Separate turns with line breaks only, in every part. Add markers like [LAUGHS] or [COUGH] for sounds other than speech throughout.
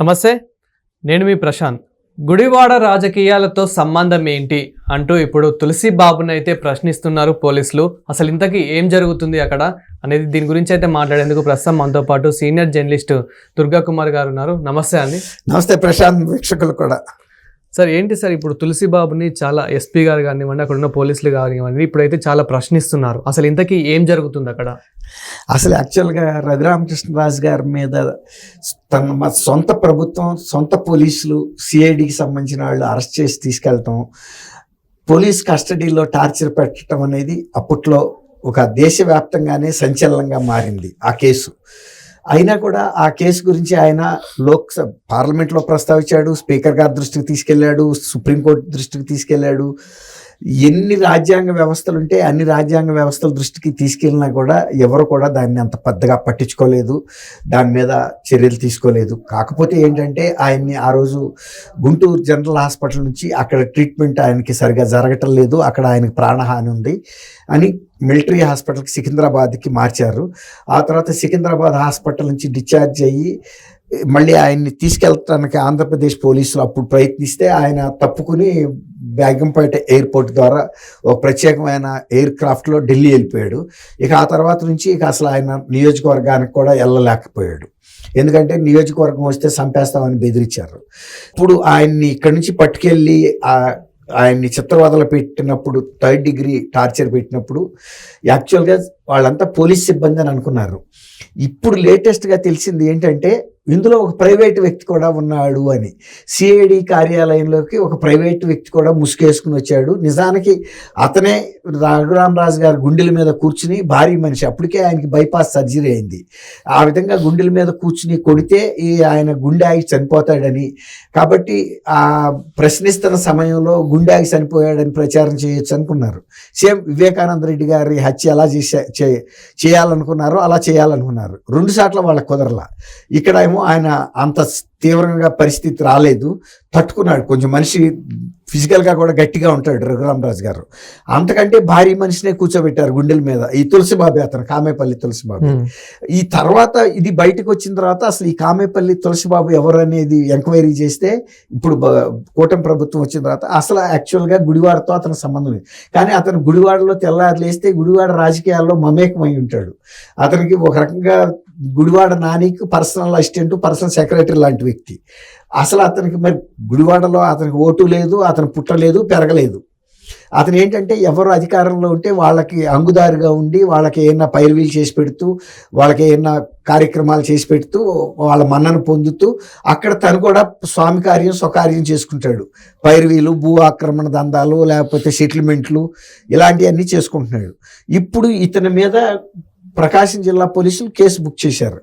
నమస్తే నేను మీ ప్రశాంత్. గుడివాడ రాజకీయాలతో సంబంధం ఏంటి అంటూ ఇప్పుడు తులసి బాబుని అయితే ప్రశ్నిస్తున్నారు పోలీసులు. అసలు ఇంతకీ ఏం జరుగుతుంది అక్కడ అనేది దీని గురించి అయితే మాట్లాడేందుకు ప్రస్తుతం మనతో పాటు సీనియర్ జర్నలిస్ట్ దుర్గా కుమార్ గారు ఉన్నారు. నమస్తే అండి.
నమస్తే ప్రశాంత్ వీక్షకులు కూడా.
సార్ ఏంటి సార్ ఇప్పుడు తులసి బాబుని చాలా ఎస్పీ గారు కానివ్వండి అక్కడ ఉన్న పోలీసులు కానివ్వండి ఇప్పుడైతే చాలా ప్రశ్నిస్తున్నారు. అసలు ఇంతకీ ఏం జరుగుతుంది అక్కడ?
అసలు యాక్చువల్గా రఘురామకృష్ణరాజు గారి మీద తన మా సొంత ప్రభుత్వం సొంత పోలీసులు సిఐడికి సంబంధించిన వాళ్ళు అరెస్ట్ చేసి తీసుకెళ్ళటం పోలీస్ కస్టడీలో టార్చర్ పెట్టడం అనేది అప్పట్లో ఒక దేశవ్యాప్తంగానే సంచలనంగా మారింది ఆ కేసు. అయినా కూడా ఆ కేసు గురించి ఆయన లోక్సభ పార్లమెంట్లో ప్రస్తావించాడు స్పీకర్ గారి దృష్టికి తీసుకెళ్ళాడు సుప్రీంకోర్టు దృష్టికి తీసుకెళ్ళాడు. ఎన్ని రాజ్యాంగ వ్యవస్థలు ఉంటే అన్ని రాజ్యాంగ వ్యవస్థల దృష్టికి తీసుకెళ్ళినా కూడా ఎవరు కూడా దాన్ని అంత పెద్దగా పట్టించుకోలేదు. దాని మీద చర్యలు తీసుకోలేదు. కాకపోతే ఏంటంటే ఆయన్ని ఆ రోజు గుంటూరు జనరల్ హాస్పిటల్ నుంచి అక్కడ ట్రీట్మెంట్ ఆయనకి సరిగా జరగటం లేదు. అక్కడ ఆయనకి ప్రాణహాని ఉంది అని మిలిటరీ హాస్పిటల్కి సికింద్రాబాద్కి మార్చారు. ఆ తర్వాత సికింద్రాబాద్ హాస్పిటల్ నుంచి డిశ్చార్జ్ అయ్యి మళ్ళీ ఆయన్ని తీసుకెళ్ళటానికి ఆంధ్రప్రదేశ్ పోలీసులు అప్పుడు ప్రయత్నిస్తే ఆయన తప్పుకుని బేగంపేట ఎయిర్పోర్ట్ ద్వారా ఒక ప్రత్యేకమైన ఎయిర్ క్రాఫ్ట్లో ఢిల్లీ వెళ్ళిపోయాడు. ఇక ఆ తర్వాత నుంచి ఇక అసలు ఆయన నియోజకవర్గానికి కూడా వెళ్ళలేకపోయాడు. ఎందుకంటే నియోజకవర్గం వస్తే చంపేస్తామని బెదిరించారు. ఇప్పుడు ఆయన్ని ఇక్కడి నుంచి పట్టుకెళ్ళి ఆయన్ని చిత్రవదలు పెట్టినప్పుడు థర్డ్ డిగ్రీ టార్చర్ పెట్టినప్పుడు యాక్చువల్గా వాళ్ళంతా పోలీస్ సిబ్బంది అని అనుకున్నారు. ఇప్పుడు లేటెస్ట్గా తెలిసింది ఏంటంటే ఇందులో ఒక ప్రైవేట్ వ్యక్తి కూడా ఉన్నాడు అని. సిఐడి కార్యాలయంలోకి ఒక ప్రైవేట్ వ్యక్తి కూడా ముసుగేసుకుని వచ్చాడు. నిజానికి అతనే రఘురామరాజు గారి గుండెల మీద కూర్చుని భారీ మనిషి. అప్పటికే ఆయనకి బైపాస్ సర్జరీ అయింది. ఆ విధంగా గుండెల మీద కూర్చుని కొడితే ఈ ఆయన గుండె ఆగి చనిపోతాడని. కాబట్టి ఆ ప్రశ్నిస్తున్న సమయంలో గుండె ఆగి చనిపోయాడని ప్రచారం చేయొచ్చు అనుకున్నారు. సేమ్ వివేకానంద రెడ్డి గారి హత్య ఎలా చేసే చేయాలనుకున్నారో అలా చేయాలనుకున్నారు. రెండు సార్లు వాళ్ళకి కుదరలా. ఇక్కడ ఏమో ఆయన అంత తీవ్రంగా పరిస్థితి రాలేదు. తట్టుకున్నాడు. కొంచెం మనిషి ఫిజికల్గా కూడా గట్టిగా ఉంటాడు రఘురామరాజు గారు. అంతకంటే భారీ మనిషినే కూర్చోబెట్టారు గుండెల మీద. ఈ తులసిబాబు అతను కామేపల్లి తులసిబాబు. ఈ తర్వాత ఇది బయటకు వచ్చిన తర్వాత అసలు ఈ కామేపల్లి తులసిబాబు ఎవరు అనేది ఎంక్వైరీ చేస్తే ఇప్పుడు కూటమి ప్రభుత్వం వచ్చిన తర్వాత అసలు యాక్చువల్గా గుడివాడతో అతనికి సంబంధం లేదు. కానీ అతను గుడివాడలో తెల్లారు లేస్తే గుడివాడ రాజకీయాల్లో మమేకమై ఉంటాడు. అతనికి ఒక రకంగా గుడివాడ నానికి పర్సనల్ అసిస్టెంట్ పర్సనల్ సెక్రటరీ లాంటి వ్యక్తి. అసలు అతనికి మరి గుడివాడలో అతనికి ఓటు లేదు అతను పుట్టలేదు పెరగలేదు. అతను ఏంటంటే ఎవరు అధికారంలో ఉంటే వాళ్ళకి అంగుదారుగా ఉండి వాళ్ళకి ఏమైనా పైరువీలు చేసి పెడుతూ వాళ్ళకి ఏమైనా కార్యక్రమాలు చేసి పెడుతూ వాళ్ళ మన్నను పొందుతూ అక్కడ తను కూడా స్వామి కార్యం స్వకార్యం చేసుకుంటాడు. పైరువీలు భూ ఆక్రమణ దందాలు లేకపోతే సెటిల్మెంట్లు ఇలాంటివన్నీ చేసుకుంటున్నాడు. ఇప్పుడు ఇతని మీద ప్రకాశం జిల్లా పోలీసులు కేసు బుక్ చేశారు.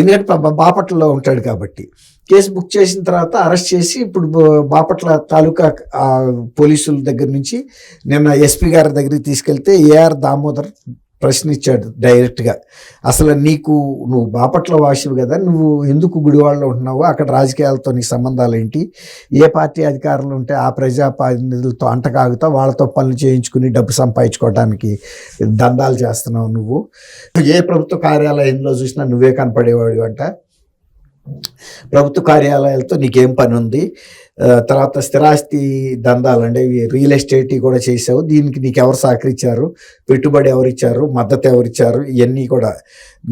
ఎందుకంటే బాపట్లలో ఉంటాడు కాబట్టి. కేసు బుక్ చేసిన తర్వాత అరెస్ట్ చేసి ఇప్పుడు బాపట్ల తాలూకా పోలీసుల దగ్గర నుంచి నిన్న ఎస్పీ గారి దగ్గరికి తీసుకెళ్తే ఏఆర్ దామోదర్ ప్రశ్నించాడు డైరెక్ట్గా. అసలు నీకు నువ్వు బాపట్ల వాసివి కదా నువ్వు ఎందుకు గుడివాడలో ఉంటున్నావు అక్కడ రాజకీయాలతో నీ సంబంధాలు ఏంటి ఏ పార్టీ అధికారులు ఉంటే ఆ ప్రజాప్రతినిధులతో అంటకాగుతా వాళ్ళతో పనులు చేయించుకుని డబ్బు సంపాదించుకోవడానికి దందాలు చేస్తున్నావు నువ్వు. ఏ ప్రభుత్వ కార్యాలయంలో చూసినా నువ్వే కనపడేవాడు అంట ప్రభుత్వ కార్యాలయాలతో నీకేం పని ఉంది తర్వాత స్థిరాస్తి దందాలు అంటే రియల్ ఎస్టేట్ కూడా చేసావు దీనికి నీకు ఎవరు సహకరించారు? పెట్టుబడి ఎవరు ఇచ్చారు మద్దతు ఎవరు ఇచ్చారు ఇవన్నీ కూడా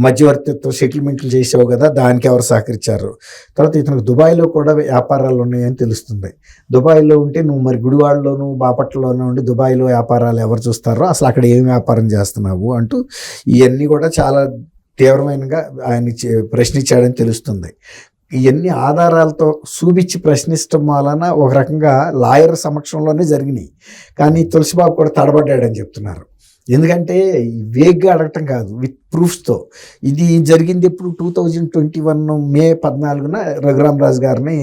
మధ్యవర్తిత్వ సెటిల్మెంట్లు చేసావు కదా దానికి ఎవరు సహకరించారు? తర్వాత ఇతనికి దుబాయ్లో కూడా వ్యాపారాలు ఉన్నాయని తెలుస్తుంది. దుబాయ్లో ఉంటే నువ్వు మరి గుడివాడలోను బాపట్లలోనూ ఉండి దుబాయ్లో వ్యాపారాలు ఎవరు చూస్తారో అసలు అక్కడ ఏం వ్యాపారం చేస్తున్నావు అంటూ ఇవన్నీ కూడా చాలా తీవ్రమైనగా ఆయన ప్రశ్నించాడని తెలుస్తుంది. ఇవన్నీ ఆధారాలతో చూపించి ప్రశ్నించడం వలన ఒక రకంగా లాయర్ సమక్షంలోనే జరిగినాయి. కానీ తులసిబాబు కూడా తడబడ్డాడని చెప్తున్నారు. ఎందుకంటే వేగ్గా అడగటం కాదు విత్ ప్రూఫ్స్తో ఇది జరిగింది ఎప్పుడు? Two thousand twenty one May పద్నాలుగున రఘురామరాజు గారిని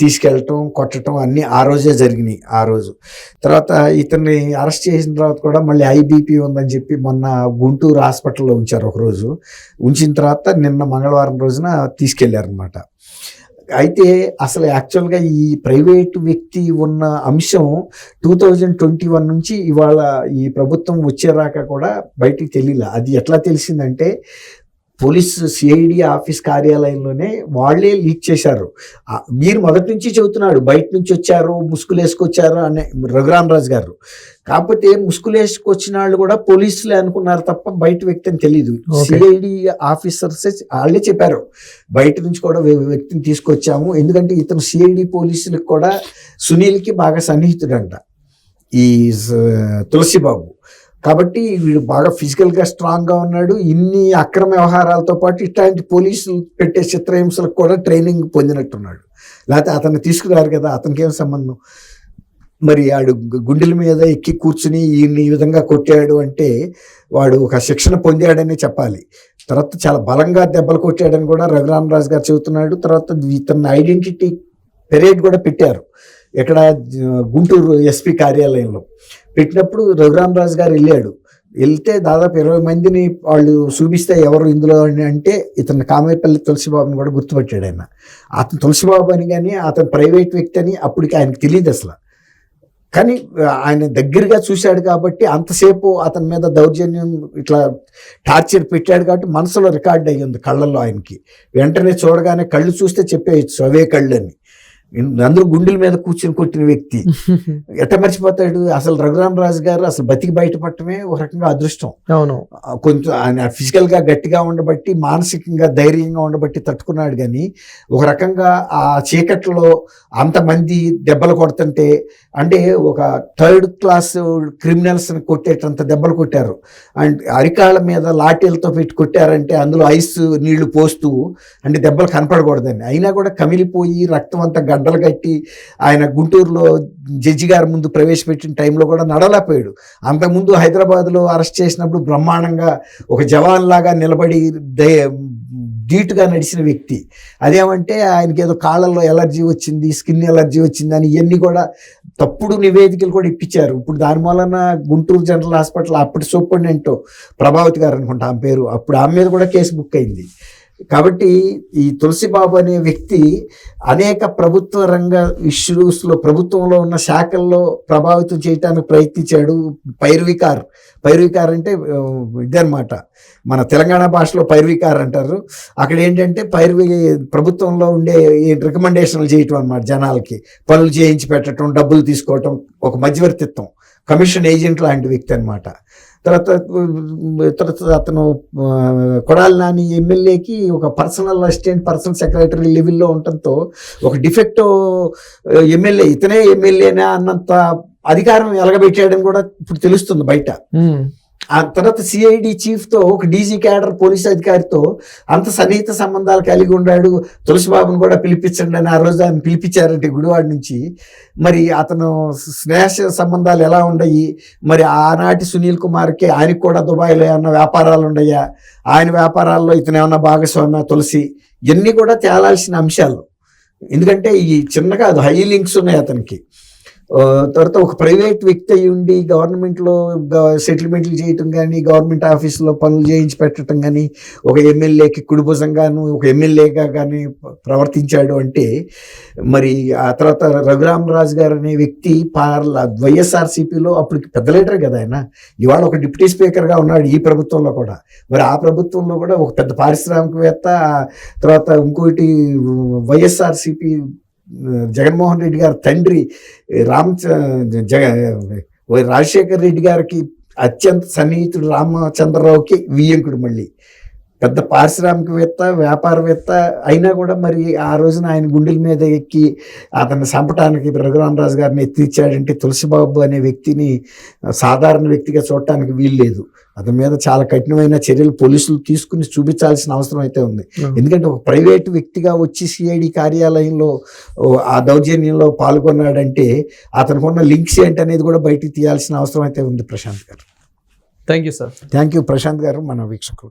తీసుకెళ్ళటం కొట్టడం అన్నీ ఆ రోజే జరిగినాయి ఆ రోజు. తర్వాత ఇతన్ని అరెస్ట్ చేసిన తర్వాత కూడా మళ్ళీ ఐబీపీ ఉందని చెప్పి మొన్న గుంటూరు హాస్పిటల్లో ఉంచారు ఒకరోజు. ఉంచిన తర్వాత నిన్న మంగళవారం రోజున తీసుకెళ్ళారనమాట అయితే అసలు యాక్చువల్గా ఈ ప్రైవేట్ వ్యక్తి ఉన్న అంశం టూ థౌజండ్ ట్వంటీ వన్ నుంచి ఇవాళ ఈ ప్రభుత్వం వచ్చేరాక కూడా బయటికి తెలియలే అది ఎట్లా తెలిసిందంటే పోలీస్ సిఐడి ఆఫీస్ కార్యాలయంలోనే వాళ్ళే లీక్ చేశారు. మీరు మొదటి నుంచి చెబుతున్నాడు బయట నుంచి వచ్చారు ముసుగులు వేసుకొచ్చారు అనే రఘురామ్ రాజు గారు. కాకపోతే ముసుగులు వేసుకొచ్చిన వాళ్ళు కూడా పోలీసులే అనుకున్నారు తప్ప బయట వ్యక్తి అని తెలియదు. సిఐడి ఆఫీసర్స్ వాళ్ళే చెప్పారు. బయట నుంచి కూడా వ్యక్తిని తీసుకొచ్చాము. ఎందుకంటే ఇతను సిఐడి పోలీసులకు కూడా సునీల్కి బాగా సన్నిహితుడంట. ఈ తులసిబాబు. కాబట్టి వీడు బాగా ఫిజికల్గా స్ట్రాంగ్గా ఉన్నాడు. ఇన్ని అక్రమ వ్యవహారాలతో పాటు ఇట్లాంటి పోలీసులు పెట్టే చిత్రహింసలకు కూడా ట్రైనింగ్ పొందినట్టున్నాడు. లేకపోతే అతన్ని తీసుకురారు కదా అతనికి ఏం సంబంధం? మరి ఆడు గుండెల మీద ఎక్కి కూర్చుని ఈ విధంగా కొట్టాడు అంటే వాడు ఒక శిక్షణ పొందాడని చెప్పాలి. తర్వాత చాలా బలంగా దెబ్బలు కొట్టాడని కూడా రఘురామరాజు గారు చెబుతున్నాడు. తర్వాత ఇతని ఐడెంటిటీ పెరేడ్ కూడా పెట్టారు. ఇక్కడ గుంటూరు ఎస్పీ కార్యాలయంలో. పెట్టినప్పుడు రఘురామ్ రాజు గారు వెళ్ళాడు. వెళ్తే దాదాపు ఇరవై మందిని వాళ్ళు చూపిస్తే ఎవరు ఇందులో అని అంటే ఇతను కామేపల్లి తులసిబాబుని కూడా గుర్తుపట్టాడు ఆయన. అతను తులసిబాబు అని కానీ అతను ప్రైవేట్ వ్యక్తి అని అప్పటికి ఆయనకు తెలియదు అసలు. కానీ ఆయన దగ్గరగా చూశాడు కాబట్టి అంతసేపు అతని మీద దౌర్జన్యం ఇట్లా టార్చర్ పెట్టాడు కాబట్టి మనసులో రికార్డ్ అయ్యింది కళ్ళల్లో ఆయనకి. వెంటనే చూడగానే కళ్ళు చూస్తే చెప్పేయచ్చు అవే కళ్ళు అని అందరూ గుండెల మీద కూర్చుని కొట్టిన వ్యక్తి. [LAUGHS] ఎట్ట మర్చిపోతాడు? అసలు రఘురామ్ రాజు గారు అసలు బతికి బయటపడటమే ఒక రకంగా అదృష్టం.
అవును.
కొంచెం ఆయన ఫిజికల్గా గట్టిగా ఉండబట్టి మానసికంగా ధైర్యంగా ఉండబట్టి తట్టుకున్నాడు కానీ ఒక రకంగా ఆ చీకట్లో అంతమంది దెబ్బలు కొడుతుంటే అంటే ఒక థర్డ్ క్లాస్ క్రిమినల్స్ని కొట్టేటంత దెబ్బలు కొట్టారు. అండ్ అరికాళ్ళ మీద లాఠీలతో పెట్టి కొట్టారంటే అందులో ఐస్ నీళ్ళు పోస్తూ అంటే దెబ్బలు కనపడకూడదని. అయినా కూడా కమిలిపోయి రక్తం అంతా గడ్డలు కట్టి ఆయన గుంటూరులో జడ్జి గారి ముందు ప్రవేశపెట్టిన టైంలో కూడా నడలేకపోయాడు అంతకుముందు హైదరాబాద్లో అరెస్ట్ చేసినప్పుడు బ్రహ్మాండంగా ఒక జవాన్ లాగా నిలబడి దయ ధీటుగా నడిచిన వ్యక్తి. అదేమంటే ఆయనకి ఏదో కాళ్ళల్లో ఎలర్జీ వచ్చింది స్కిన్ ఎలర్జీ వచ్చింది అని ఇవన్నీ కూడా తప్పుడు నివేదికలు కూడా ఇప్పించారు. ఇప్పుడు దాని వలన గుంటూరు జనరల్ హాస్పిటల్ అప్పటి సూపరింటెండెంట్ ప్రభావతి గారు అనుకుంటా ఆమె పేరు. అప్పుడు ఆమె మీద కూడా కేసు బుక్ అయింది. కాబట్టి ఈ తులసిబాబు అనే వ్యక్తి అనేక ప్రభుత్వ రంగ ఇష్యూస్లో ప్రభుత్వంలో ఉన్న శాఖల్లో ప్రభావితం చేయడానికి ప్రయత్నించాడు పైర్వికార్. పైర్వికార్ అంటే ఇదే అనమాట మన తెలంగాణ భాషలో పైర్వికార్ అంటారు. అక్కడ ఏంటంటే పైర్వి ప్రభుత్వంలో ఉండే రికమెండేషన్లు చేయటం అనమాట జనాలకి. పనులు చేయించి పెట్టడం డబ్బులు తీసుకోవటం ఒక మధ్యవర్తిత్వం. కమిషన్ ఏజెంట్ లాంటి వ్యక్తి అన్నమాట. తర్వాత తర్వాత అతను కొడాలి నాని ఎమ్మెల్యేకి ఒక పర్సనల్ అసిస్టెంట్ పర్సనల్ సెక్రటరీ లెవెల్లో ఉండటంతో ఒక డిఫెక్ట్ ఎమ్మెల్యే ఇతనే ఎమ్మెల్యేనా అన్నంత అధికారం ఎలగబెట్టేయడం కూడా ఇప్పుడు తెలుస్తుంది బయట. ఆ తర్వాత సిఐడి చీఫ్తో ఒక డీజీ క్యాడర్ పోలీస్ అధికారితో అంత సన్నిహిత సంబంధాలు కలిగి ఉన్నాడు తులసిబాబును కూడా పిలిపించండి అని ఆ రోజు ఆయన పిలిపించారంటే గుడివాడ నుంచి. మరి అతను స్నేహ సంబంధాలు ఎలా ఉన్నాయి మరి ఆనాటి సునీల్ కుమార్కి ఆయనకు కూడా దుబాయ్లో ఏమన్నా వ్యాపారాలు ఉన్నాయా ఆయన వ్యాపారాల్లో ఇతను ఏమన్నా భాగస్వామ్య? తులసి ఇవన్నీ కూడా తేలాల్సిన అంశాలు. ఎందుకంటే ఈ చిన్నగా అది హై లింక్స్ ఉన్నాయి అతనికి. తర్వాత ఒక ప్రైవేట్ వ్యక్తి అయి ఉండి గవర్నమెంట్లో సెటిల్మెంట్లు చేయటం కానీ గవర్నమెంట్ ఆఫీసులో పనులు చేయించి పెట్టడం కానీ ఒక ఎమ్మెల్యేకి కుడిభుజంగాను ఒక ఎమ్మెల్యేగా కానీ ప్రవర్తించాడు అంటే మరి ఆ తర్వాత రఘురామ్ రాజు గారు అనే వ్యక్తి పార్ల వైఎస్ఆర్సీపీలో అప్పటికి పెద్ద లీడర్ కదా ఆయన. ఇవాళ ఒక డిప్యూటీ స్పీకర్గా ఉన్నాడు ఈ ప్రభుత్వంలో కూడా. మరి ఆ ప్రభుత్వంలో కూడా ఒక పెద్ద పారిశ్రామికవేత్త తర్వాత ఇంకోటి వైఎస్ఆర్సీపీ జగన్మోహన్ రెడ్డి గారి తండ్రి రామ్ జగ రాజశేఖర్ రెడ్డి గారికి అత్యంత సన్నిహితుడు రామచంద్రరావుకి వియ్యంకుడు మళ్ళీ. పెద్ద పారిశ్రామికవేత్త వ్యాపారవేత్త అయినా కూడా మరి ఆ రోజున ఆయన గుండెల మీద ఎక్కి అతన్ని చంపటానికి రఘురామరాజు గారిని ఎత్తిచ్చాడంటే తులసిబాబు అనే వ్యక్తిని సాధారణ వ్యక్తిగా చూడటానికి వీల్లేదు అతని మీద చాలా కఠినమైన చర్యలు పోలీసులు తీసుకుని చూపించాల్సిన అవసరం అయితే ఉంది. ఎందుకంటే ఒక ప్రైవేట్ వ్యక్తిగా వచ్చి సిఐడి కార్యాలయంలో ఆ దౌర్జన్యంలో పాల్గొన్నాడంటే అతనికి ఉన్న లింక్స్ ఏంటనేది కూడా బయటికి తీయాల్సిన అవసరం అయితే ఉంది Prashant garu.
Thank you sir.
Thank you Prashant garu మన వీక్షకులు.